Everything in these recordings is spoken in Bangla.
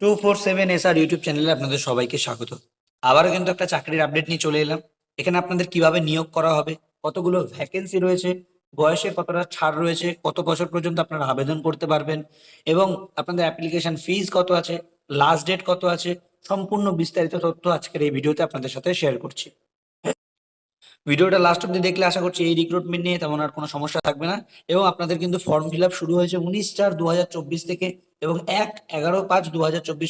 Two four seven S R YouTube চ্যানেলে আপনাদের সবাইকে স্বাগত। আবারও কিন্তু একটা চাকরির আপডেট নিয়ে চলে এলাম। এখানে আপনাদের কীভাবে নিয়োগ করা হবে, কতগুলো ভ্যাকেন্সি রয়েছে, বয়সে কতটা ছাড় রয়েছে, কত বছর পর্যন্ত আপনারা আবেদন করতে পারবেন এবং আপনাদের অ্যাপ্লিকেশন ফিজ কত আছে লাস্ট ডেট কত আছে, সম্পূর্ণ বিস্তারিত তথ্য আজকের এই ভিডিওতে আপনাদের সাথে শেয়ার করছি। ভিডিওটা লাস্ট অব্দি দেখলে আশা করছি এই রিক্রুটমেন্ট নিয়ে তেমন আর কোনো সমস্যা থাকবে না এবং আপনাদের কিন্তু ফর্ম ফিল শুরু হয়েছে উনিশ চার দু থেকে এবং এক এগারো পাঁচ দু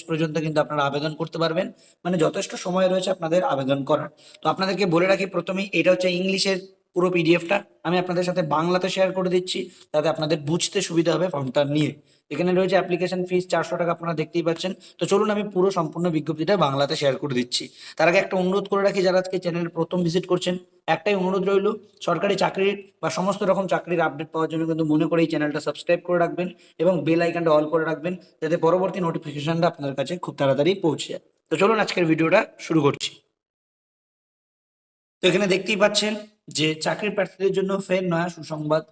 পর্যন্ত কিন্তু আপনারা আবেদন করতে পারবেন। মানে যথেষ্ট সময় রয়েছে আপনাদের আবেদন করার। তো আপনাদেরকে বলে রাখি প্রথমেই, এটা হচ্ছে ইংলিশের পুরো পিডিএফটা আমি আপনাদের সাথে বাংলাতে শেয়ার করে দিচ্ছি। তাতে আপনাদের বুঝতে সুবিধা হবে ফর্মটা নিয়ে। এখানে রয়েছে অ্যাপ্লিকেশন ফিস চারশো টাকা আপনারা দেখতেই পাচ্ছেন। তো চলুন আমি পুরো সম্পূর্ণ বিজ্ঞপ্তিটা বাংলাতে শেয়ার করে দিচ্ছি। তার আগে একটা অনুরোধ করে রাখি যারা আজকে চ্যানেল প্রথম ভিজিট করছেন, একটাই অনুরোধ রইল, সরকারি চাকরির বা সমস্ত রকম চাকরির আপডেট পাওয়ার জন্য কিন্তু মনে করে এই চ্যানেলটা সাবস্ক্রাইব করে রাখবেন এবং বেল আইকনটা অল করে রাখবেন, যাতে পরবর্তী নোটিফিকেশনটা আপনার কাছে খুব তাড়াতাড়ি পৌঁছে যায়। তো চলুন আজকের ভিডিওটা শুরু করছি। তো এখানে দেখতেই পাচ্ছেন যে চাকরির প্রার্থীদের জন্য ফের নয়া সুসংবাদ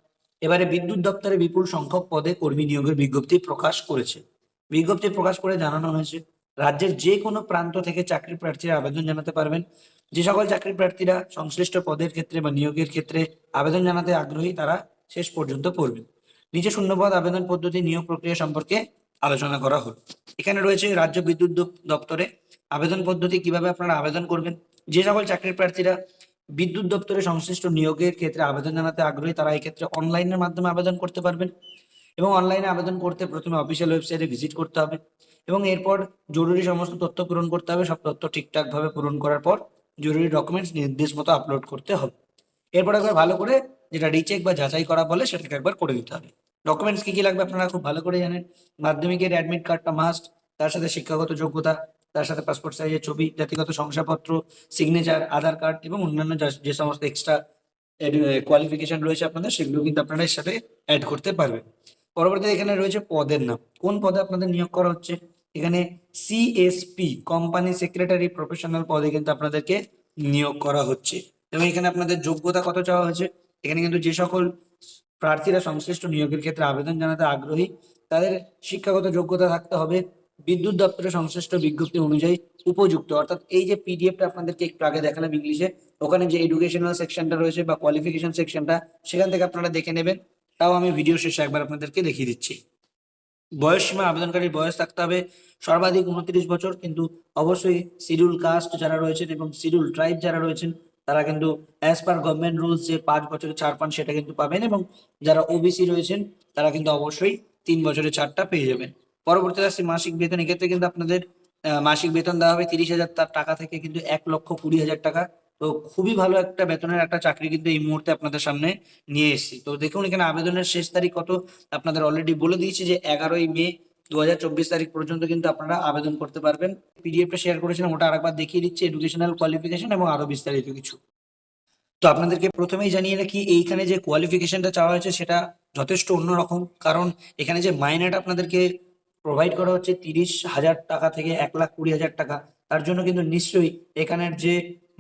এবারে বিদ্যুৎ দপ্তরে বিপুল সংখ্যক পদে কর্মী নিয়োগের বিজ্ঞপ্তি প্রকাশ করেছে। বিজ্ঞপ্তি প্রকাশ করে জানানো হয়েছে, রাজ্যের যে কোনো প্রান্ত থেকে চাকরি প্রার্থীরা আবেদন জানাতে পারবেন। যে সকল চাকরি প্রার্থীরা সংশ্লিষ্ট পদের ক্ষেত্রে বা নিয়োগের ক্ষেত্রে আবেদন জানাতে আগ্রহী তারা শেষ পর্যন্ত পড়বেন। নিচে শূন্যপদ আবেদন পদ্ধতি নিয়োগ প্রক্রিয়া সম্পর্কে আলোচনা করা হল এখানে রয়েছে রাজ্য বিদ্যুৎ দপ্তরে আবেদন পদ্ধতি কীভাবে আপনারা আবেদন করবেন। যে সকল চাকরি প্রার্থীরা বিদ্যুৎ দপ্তরে সংশ্লিষ্ট নিয়োগের ক্ষেত্রে আবেদন জানাতে আগ্রহী তারা এই ক্ষেত্রে অনলাইনের মাধ্যমে আবেদন করতে পারবেন এবং অনলাইনে আবেদন করতে প্রথমে অফিসিয়াল ওয়েবসাইটে ভিজিট করতে হবে এবং এরপর জরুরি সমস্ত তথ্য পূরণ করতে হবে। সব তথ্য ঠিকঠাক ভাবে পূরণ করার পর জরুরি ডকুমেন্টস নির্দেশ মতো আপলোড করতে হবে। এরপর একবার ভালো করে যেটা রিচেক বা যাচাই করা বলে সেটাকে একবার করে দিতে হবে। ডকুমেন্টস কি কি লাগবে আপনারা খুব ভালো করে জানেন। মাধ্যমিকের অ্যাডমিট কার্ডটা মাস্ট তার সাথে শিক্ষাগত যোগ্যতা তার সাথে পাসপোর্ট সাইজের ছবি, জাতিগত শংসাপত্র সিগনেচার আধার কার্ড এবং অন্যান্য যে সমস্ত এক্সট্রা কোয়ালিফিকেশন রয়েছে আপনাদের, সেগুলো কিন্তু আপনারা এর সাথে অ্যাড করতে পারবেন। পরবর্তীতে এখানে রয়েছে পদের নাম। কোন পদে আপনাদের নিয়োগ করা হচ্ছে? এখানে সিএসপি কোম্পানি সেক্রেটারি প্রফেশনাল পদে কিন্তু আপনাদেরকে নিয়োগ করা হচ্ছে। এবং এখানে আপনাদের যোগ্যতা কত চাওয়া হয়েছে? এখানে কিন্তু যে সকল প্রার্থীরা সংশ্লিষ্ট নিয়োগের ক্ষেত্রে আবেদন জানাতে আগ্রহী, তাদের শিক্ষাগত যোগ্যতা থাকতে হবে বিদ্যুৎ দপ্তরের সংশ্লিষ্ট বিজ্ঞপ্তি অনুযায়ী উপযুক্ত। অর্থাৎ এই যে পিডিএফটা আপনাদেরকে একটু আগে দেখালাম ইংলিশে ওখানে যে এডুকেশনাল সেকশনটা রয়েছে বা কোয়ালিফিকেশন সেকশনটা সেখান থেকে আপনারা দেখে নেবেন। তাও আমি ভিডিও শেষে একবার আপনাদেরকে দেখিয়ে দিচ্ছি। বয়স সীমা, আবেদনকারীর বয়স থাকতে হবে সর্বাধিক উনত্রিশ বছর, কিন্তু অবশ্যই শিডিউল কাস্ট যারা রয়েছেন এবং শিডিউল ট্রাইব যারা রয়েছেন, তারা কিন্তু অ্যাজ পার গভর্নমেন্ট রুলস যে পাঁচ বছরের ছাড় পান, সেটা কিন্তু পাবেন এবং যারা ওবিসি রয়েছেন, তারা কিন্তু অবশ্যই তিন বছরের ছাড়টা পেয়ে যাবেন। পরবর্তীতে আসছে মাসিক বেতন। এক্ষেত্রে কিন্তু আপনাদের মাসিক বেতন দেওয়া হবে তিরিশ হাজার। তার টাকা থেকে কিন্তু এক লক্ষ কুড়ি হাজার টাকা। তো খুবই ভালো একটা বেতনের একটা চাকরি কিন্তু এই মুহূর্তে আপনাদের সামনে নিয়ে এসেছি। তো দেখুন, এখানে আবেদনের শেষ তারিখ কত? আপনাদের অলরেডি বলে দিয়েছি যে এগারোই মে দু হাজার চব্বিশ তারিখ পর্যন্ত কিন্তু আপনারা আবেদন করতে পারবেন। পিডিএফটা শেয়ার করেছিলাম, ওটা আরেকবার দেখিয়ে দিচ্ছি। এডুকেশনাল কোয়ালিফিকেশন এবং আরও বিস্তারিত কিছু। তো আপনাদেরকে প্রথমেই জানিয়ে রাখি, এইখানে যে কোয়ালিফিকেশনটা চাওয়া হয়েছে সেটা যথেষ্ট অন্যরকম। কারণ এখানে যে মাইনেটা আপনাদেরকে প্রোভাইড করা হচ্ছে তিরিশ হাজার টাকা থেকে এক লাখ কুড়ি হাজার টাকা। তার জন্য কিন্তু নিশ্চয়ই এখানের যে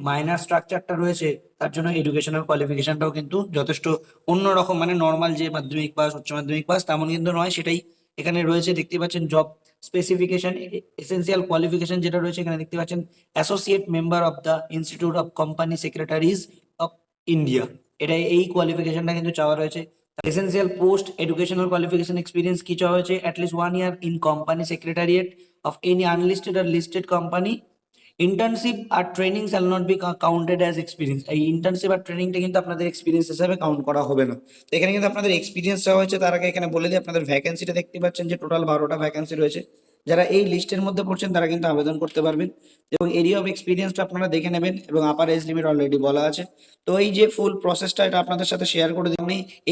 মাইনার স্ট্রাকচারটা রয়েছে, তার জন্য এডুকেশনাল কোয়ালিফিকেশনটাও কিন্তু যথেষ্ট অন্যরকম মানে নর্মাল যে মাধ্যমিক পাস, উচ্চ মাধ্যমিক পাস, তেমন কিন্তু নয়, সেটাই এখানে রয়েছে। দেখতে পাচ্ছেন জব স্পেসিফিকেশন এসেন্সিয়াল কোয়ালিফিকেশন যেটা রয়েছে, এখানে দেখতে পাচ্ছেন associate member of the institute of company secretaries of India এটা এই কোয়ালিফিকেশনটা কিন্তু চাওয়া রয়েছে। Essential post educational qualification experience কি চাওয়া হয়েছে? At least one year in company secretariat of any unlisted R listed company internship R training shall not be counted as experience এই ইন্টার্নশিপ আর ট্রেনিংটা কিন্তু আপনাদের এক্সপিরিয়েন্স হিসাবে কাউন্ট করা হবে না। তো এখানে কিন্তু আপনাদের এক্সপিরিয়েন্স চাওয়া হয়েছে। তার আগে এখানে বলে দিই, আপনাদের ভ্যাকেন্সিটা দেখতে পাচ্ছেন যে টোটাল বারোটা ভ্যাকেন্সি রয়েছে। যারা এই লিস্টের মধ্যে পড়ছেন, তারা কিন্তু আবেদন করতে পারবেন। এবং এরিয়া অফ এক্সপিরিয়েন্সটা আপনারা দেখে নেবেন এবং আপার এজ লিমিট অলরেডি বলা আছে। তো এই যে ফুল প্রসেসটা এটা আপনাদের সাথে শেয়ার করে দিন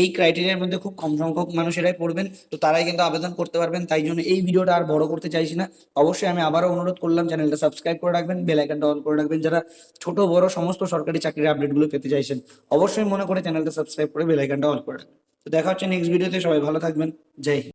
এই ক্রাইটেরিয়ার মধ্যে খুব কম সংখ্যক মানুষেরাই পড়বেন, তো তারাই কিন্তু আবেদন করতে পারবেন। তাই জন্য এই ভিডিওটা আর বড় করতে চাইছি না। অবশ্যই আমি আবারও অনুরোধ করলাম, চ্যানেলটা সাবস্ক্রাইব করে রাখবেন বেল আইকনটা অন করে রাখবেন, যারা ছোট, বড়, সমস্ত সরকারি চাকরির আপডেটগুলো পেতে চাইছেন। অবশ্যই মনে করে চ্যানেলটা সাবস্ক্রাইব করে বেল আইকনটা অন করে রাখবেন। তো দেখা হচ্ছে নেক্সট ভিডিওতে সবাই ভালো থাকবেন। জয়